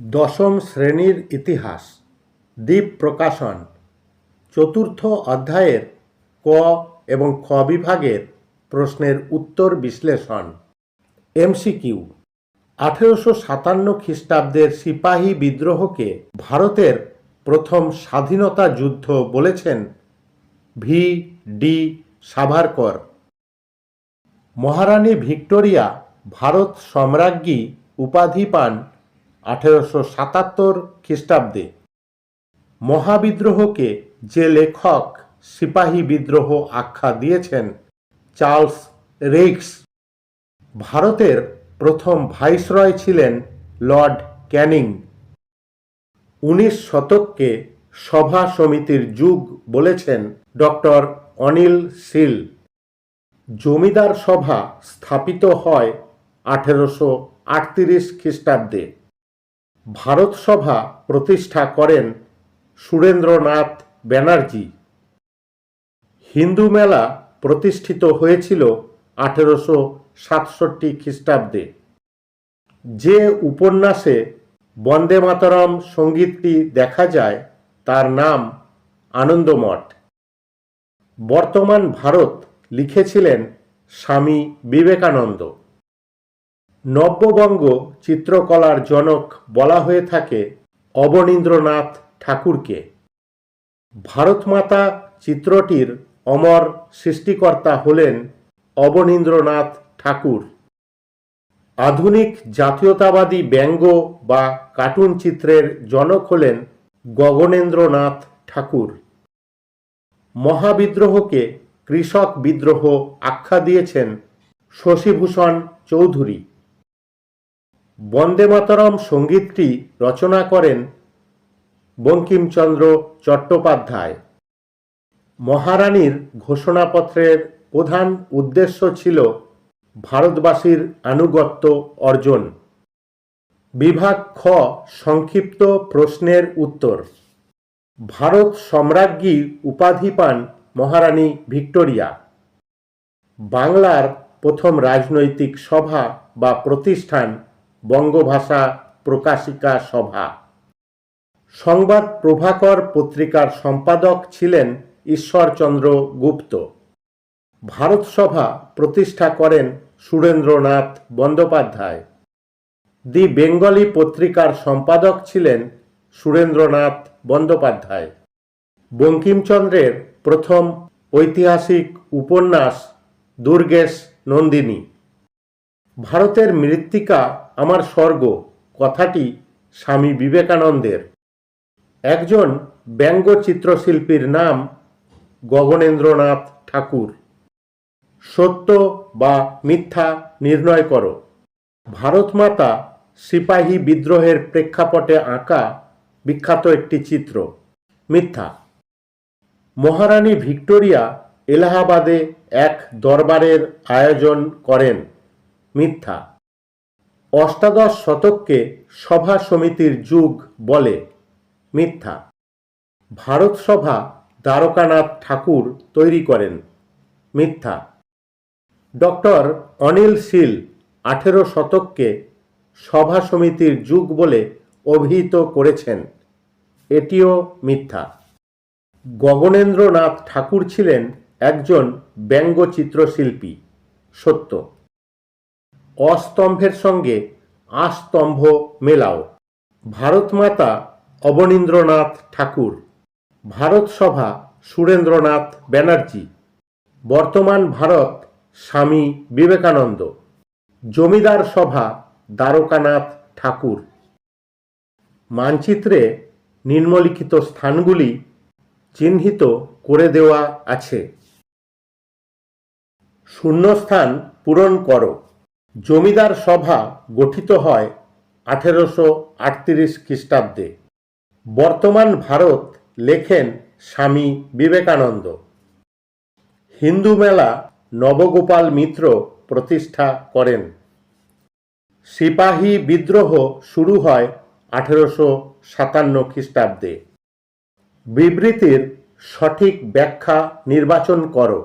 দশম শ্রেণির ইতিহাস, দ্বীপ প্রকাশন, চতুর্থ অধ্যায়ের ক এবং খ বিভাগের প্রশ্নের উত্তর বিশ্লেষণ। এমসিকিউ। আঠেরোশো সাতান্ন খ্রিস্টাব্দের সিপাহী বিদ্রোহকে ভারতের প্রথম স্বাধীনতা যুদ্ধ বলেছেন ভি ডি সাভারকর। মহারানী ভিক্টোরিয়া ভারত সম্রাজ্ঞী উপাধি পান আঠেরোশো সাতাত্তর খ্রিস্টাব্দে মহাবিদ্রোহকে যে লেখক সিপাহী বিদ্রোহ আখ্যা দিয়েছেন চার্লস রেইক্স ভারতের প্রথম ভাইসরয় ছিলেন লর্ড ক্যানিং। উনিশ শতককে সভা সমিতির যুগ বলেছেন ডক্টর অনিল সিল। জমিদার সভা স্থাপিত হয় আঠেরোশো আটত্রিশ খ্রিস্টাব্দে। ভারত সভা প্রতিষ্ঠা করেন সুরেন্দ্রনাথ ব্যানার্জি। হিন্দু মেলা প্রতিষ্ঠিত হয়েছিল আঠেরোশো সাতষট্টি খ্রিস্টাব্দে। যে উপন্যাসে বন্দে মাতরম সঙ্গীতটি দেখা যায়, তার নাম আনন্দমঠ। বর্তমান ভারত লিখেছিলেন স্বামী বিবেকানন্দ। নব্যবঙ্গ চিত্রকলার জনক বলা হয়ে থাকে অবনীন্দ্রনাথ ঠাকুরকে। ভারতমাতা চিত্রটির অমর সৃষ্টিকর্তা হলেন অবনীন্দ্রনাথ ঠাকুর। আধুনিক জাতীয়তাবাদী ব্যঙ্গ বা কার্টুন চিত্রের জনক হলেন গগনেন্দ্রনাথ ঠাকুর। মহাবিদ্রোহকে কৃষক বিদ্রোহ আখ্যা দিয়েছেন শশীভূষণ চৌধুরী। বন্দে মাতরম সঙ্গীতটি রচনা করেন বঙ্কিমচন্দ্র চট্টোপাধ্যায়। মহারানীর ঘোষণাপত্রের প্রধান উদ্দেশ্য ছিল ভারতবাসীর আনুগত্য অর্জন। বিভাগ খ সংক্ষিপ্ত প্রশ্নের উত্তর। ভারত সম্রাজ্ঞী উপাধি পান মহারানী ভিক্টোরিয়া। বাংলার প্রথম রাজনৈতিক সভা বা প্রতিষ্ঠান বঙ্গভাষা প্রকাশিকা সভা। সংবাদ প্রভাকর পত্রিকার সম্পাদক ছিলেন ঈশ্বরচন্দ্র গুপ্ত। ভারত সভা প্রতিষ্ঠা করেন সুরেন্দ্রনাথ বন্দ্যোপাধ্যায়। দি বেঙ্গলি পত্রিকার সম্পাদক ছিলেন সুরেন্দ্রনাথ বন্দ্যোপাধ্যায়। বঙ্কিমচন্দ্রের প্রথম ঐতিহাসিক উপন্যাস দুর্গেশ নন্দিনী। ভারতের মৃত্তিকা আমার স্বর্গ। কথাটি স্বামী বিবেকানন্দের। একজন ব্যঙ্গ চিত্রশিল্পীর নাম গগনেন্দ্রনাথ ঠাকুর। সত্য বা মিথ্যা নির্ণয় করো। ভারতমাতা সিপাহী বিদ্রোহের প্রেক্ষাপটে আঁকা বিখ্যাত একটি চিত্র, মিথ্যা। মহারানী ভিক্টোরিয়া এলাহাবাদে এক দরবারের আয়োজন করেন, মিথ্যা। অষ্টাদশ শতককে সভা সমিতির যুগ বলে মিথ্যা। ভারত সভা দ্বারকানাথ ঠাকুর তৈরি করেন। মিথ্যা। ডক্টর অনিল শীল আঠেরো শতককে সভা সমিতির যুগ বলে অভিহিত করেছেন। এটিও মিথ্যা। গগনেন্দ্রনাথ ঠাকুর ছিলেন একজন ব্যঙ্গচিত্রশিল্পী, সত্য। অস্তম্ভের সঙ্গে আস্তম্ভ মেলাও। ভারতমাতা অবনীন্দ্রনাথ ঠাকুর। ভারত সভা সুরেন্দ্রনাথ ব্যানার্জি। বর্তমান ভারত স্বামী বিবেকানন্দ। জমিদার সভা দ্বারকানাথ ঠাকুর। মানচিত্রে নিম্নলিখিত স্থানগুলি চিহ্নিত করে দেওয়া আছে। শূন্যস্থান পূরণ করো। জমিদার সভা গঠিত হয় আঠেরোশো আটত্রিশ খ্রিস্টাব্দে। বর্তমান ভারত লেখেন স্বামী বিবেকানন্দ। হিন্দু মেলা নবগোপাল মিত্র প্রতিষ্ঠা করেন। সিপাহী বিদ্রোহ শুরু হয় আঠেরোশো সাতান্ন খ্রিস্টাব্দে। বিবৃতির সঠিক ব্যাখ্যা নির্বাচন করো।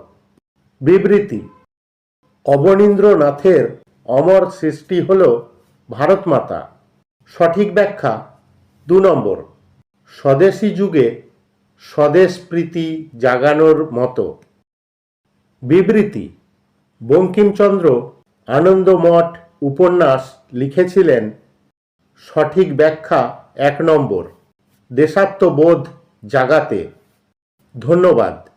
বিবৃতি অবনীন্দ্রনাথের অমর সৃষ্টি হল ভারতমাতা। সঠিক ব্যাখ্যা দু নম্বর। স্বদেশী যুগে স্বদেশ প্রীতি জাগানোর মতো। বিবৃতি। বঙ্কিমচন্দ্র আনন্দমঠ উপন্যাস লিখেছিলেন। সঠিক ব্যাখ্যা এক নম্বর। দেশাত্মবোধ জাগাতে। ধন্যবাদ।